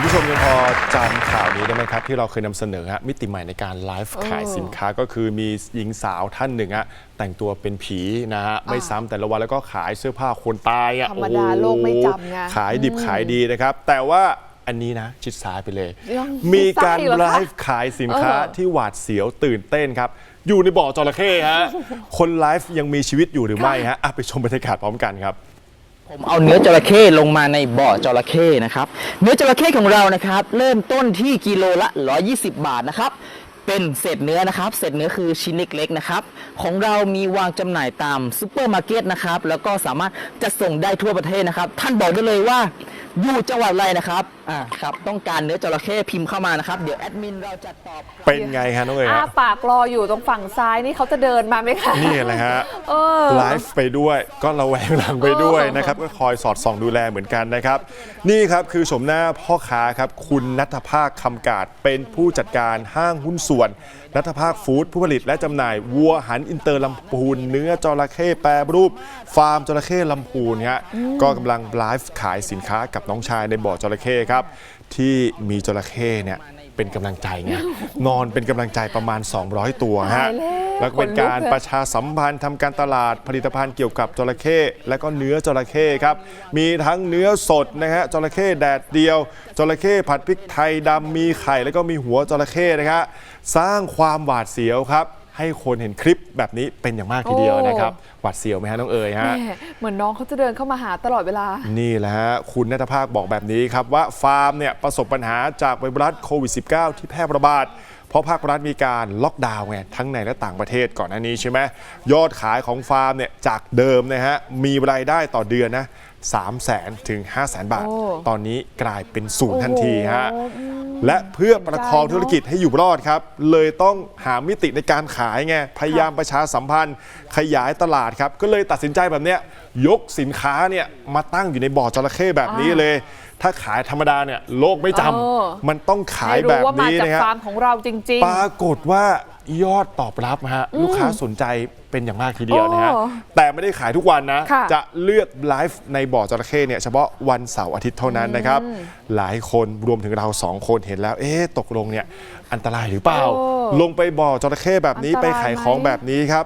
คุณผู้ชมยังพอจำข่าวนี้ได้ไหมครับ ที่เราเคยนำเสนอฮะมิติใหม่ในการไลฟ์ขายสินค้าก็คือมีหญิงสาวท่านหนึ่งฮะแต่งตัวเป็นผีนะฮะไม่ซ้ำแต่ละวันแล้วก็ขายเสื้อผ้าคนตายอะธรรมดาอ้หโลกไม่จำไง ขายดิบขายดีนะครับ แต่ว่าอันนี้นะชิดซ้ายไปเลยยังมีการชิดซ้ายเหรอไลคะฟ์ขายสินค้าเออที่หวาดเสียวตื่นเต้นครับ อยู่ในบ่อจระเข้ฮะคนไลฟ์ยังมีชีวิตอยู่หรือไม่ฮะอะไปชมบรรยากาศพร้อมกันครับ ผมเอาเนื้อจระเข้ลงมาในบ่อจระเข้นะครับ เนื้อจระเข้ของเรานะครับ เริ่มต้นที่กิโลละ 120 บาทนะครับ เป็นเศษเนื้อนะครับเศษเนื้อคือชิ้นเล็กๆนะครับของเรามีวางจำหน่ายตามซูเปอร์มาร์เก็ตนะครับแล้วก็สามารถจะส่งได้ทั่วประเทศนะครับ ท่านบอกได้เลยว่าอยู่จังหวัดอะไรนะครับอ่าครับต้องการเนื้อจระเข้พิมพ์เข้ามานะครับ เดี๋ยวแอดมินเราจะตอบกลับเป็นไงฮะน้องเอ๋ยอ้าฮะปากรออยู่ตรงฝั่งซ้ายนี่เขาจะเดินมาไหมคะนี่แหละฮะเออไลฟ์ไปด้วยก็ระแวงหลังไปด้วยเออนะครับก็คอยสอดส่องดูแลเหมือนกันนะครับ นี่ครับคือชมหน้าพ่อค้าครับคุณนัทภาคคำกาดเป็นผู้จัดการห้างหุ้นส่วนนัทภาคฟู้ดผู้ผลิตและจำหน่าย วัวหันอินเตอร์ลำพูน เนื้อจระเข้แปรรูป ฟาร์มจระเข้ลำพูนฮะก็กำลังไลฟ์ขายสินค้ากับน้องชายในบ่อจระเข้ครับ ที่มีจระเข้เนี่ยเป็นกำลังใจไงนอนเป็นกำลังใจประมาณ 200 ตัวฮะตายแล้วแล้วก็เป็นการขนลุกเลยประชาสัมพันธ์ทำการตลาดผลิตภัณฑ์เกี่ยวกับจระเข้และก็เนื้อจระเข้ครับ มีทั้งเนื้อสดนะฮะจระเข้แดดเดียวจระเข้ผัดพริกไทยดำมีไข่ แล้วก็มีหัวจระเข้นะฮะสร้างความหวาดเสียวครับ ให้คนเห็นคลิปแบบนี้เป็นอย่างมากทีเดียวนะครับ หวาดเสียวไหมฮะน้องเอ๋ยฮะ แม่เหมือนน้องเขาจะเดินเข้ามาหาตลอดเวลา นี่แหละฮะคุณนัทภาคบอกแบบนี้ครับ ว่าฟาร์มเนี่ยประสบปัญหาจากไวรัสโควิด -19 ที่แพร่ระบาด เพราะภาครัฐมีการล็อกดาวน์ไงทั้งในและต่างประเทศก่อนหน้านี้ใช่ไหมยอดขายของฟาร์มเนี่ยจากเดิมนะฮะมีรายได้ต่อเดือนนะ 3 0 0แสนถึง 5 0 0แสนบาท โอ้ ตอนนี้กลายเป็นศูนย์ทันทีฮะ โอ้โห และเพื่อประคองใจเนอะธุรกิจให้อยู่รอดครับ เลยต้องหามิติในการขายไง พยายามประชาสัมพันธ์ ขยายตลาดครับ ก็เลยตัดสินใจแบบเนี้ยยกสินค้าเนี่ยมาตั้งอยู่ในบ่อจระเข้แบบนี้เลย ถ้าขายธรรมดาเนี่ยโลกไม่จำเออ มันต้องขายให้แบรู้บว่ามานี้จากนะฮะ ฟาร์มของเราจริง ปรากฏว่า ยอดตอบรับฮะลูกค้าสนใจเป็นอย่างมากทีเดียวนะฮะ โอ้แต่ไม่ได้ขายทุกวันนะ ค่ะจะเลือกไลฟ์ในบ่อจระเข้เนี่ยเฉพาะวันเสาร์อาทิตย์เท่านั้นนะครับ หลายคนรวมถึงเราสองคนเห็นแล้ว เอ๊ะตกลงเนี่ยอันตรายหรือเปล่า โอ้ลงไปบ่อจระเข้แบบนี้อันตไปรายขายของไหมแบบนี้ครับ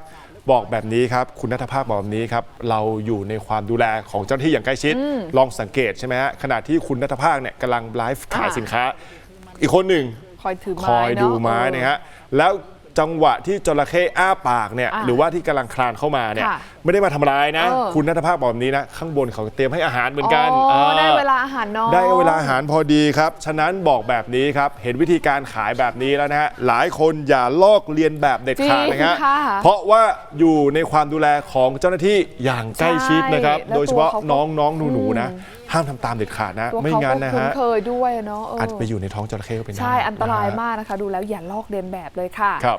บอกแบบนี้ครับ คุณนัทภาคบอกแบบนี้ครับ เราอยู่ในความดูแลของเจ้าหน้าที่อย่างใกล้ชิด ลองสังเกตใช่ไหมฮะขณะที่คุณนัทภาคเนี่ยกำลังไลฟ์ขายอ่าสินค้า อีกคนหนึ่งๆคอยถือไม้คอยดูไม้เออ นะฮะแล้ว จังหวะที่จระเข้อ้าปากเนี่ยอะหรือว่าที่กำลังคลานเข้ามาเนี่ยค่ะ ไม่ได้มาทำร้ายนะ เออ คุณนัทภาพบอกแบบนี้นะ ข้างบนเขาเตรียมให้อาหารเหมือนกันอ๋อเออได้เวลาอาหารน้อง ได้เวลาอาหารพอดีครับ ฉะนั้นบอกแบบนี้ครับ เห็นวิธีการขายแบบนี้แล้วนะฮะ หลายคนอย่าลอกเลียนแบบเด็ดขาดจริงนะฮะค่ะเพราะว่าอยู่ในความดูแลของเจ้าหน้าที่อย่างใกล้ชิดนะครับ ใช่แล้วโดยเฉพาะตัวเขาก็ น้องน้องๆหนูๆนะห้ามทำตามเด็ดขาดนะ ตัวไม่เขางั้นก็นะคุ้นฮะเคยด้วยเนาะเออออาจจะไปอยู่ในท้องจระเข้ก็เป็นได้ใช่อันตรายะฮะ มากนะคะ ดูแล้วอย่าลอกเลียนแบบเลยค่ะ ครับ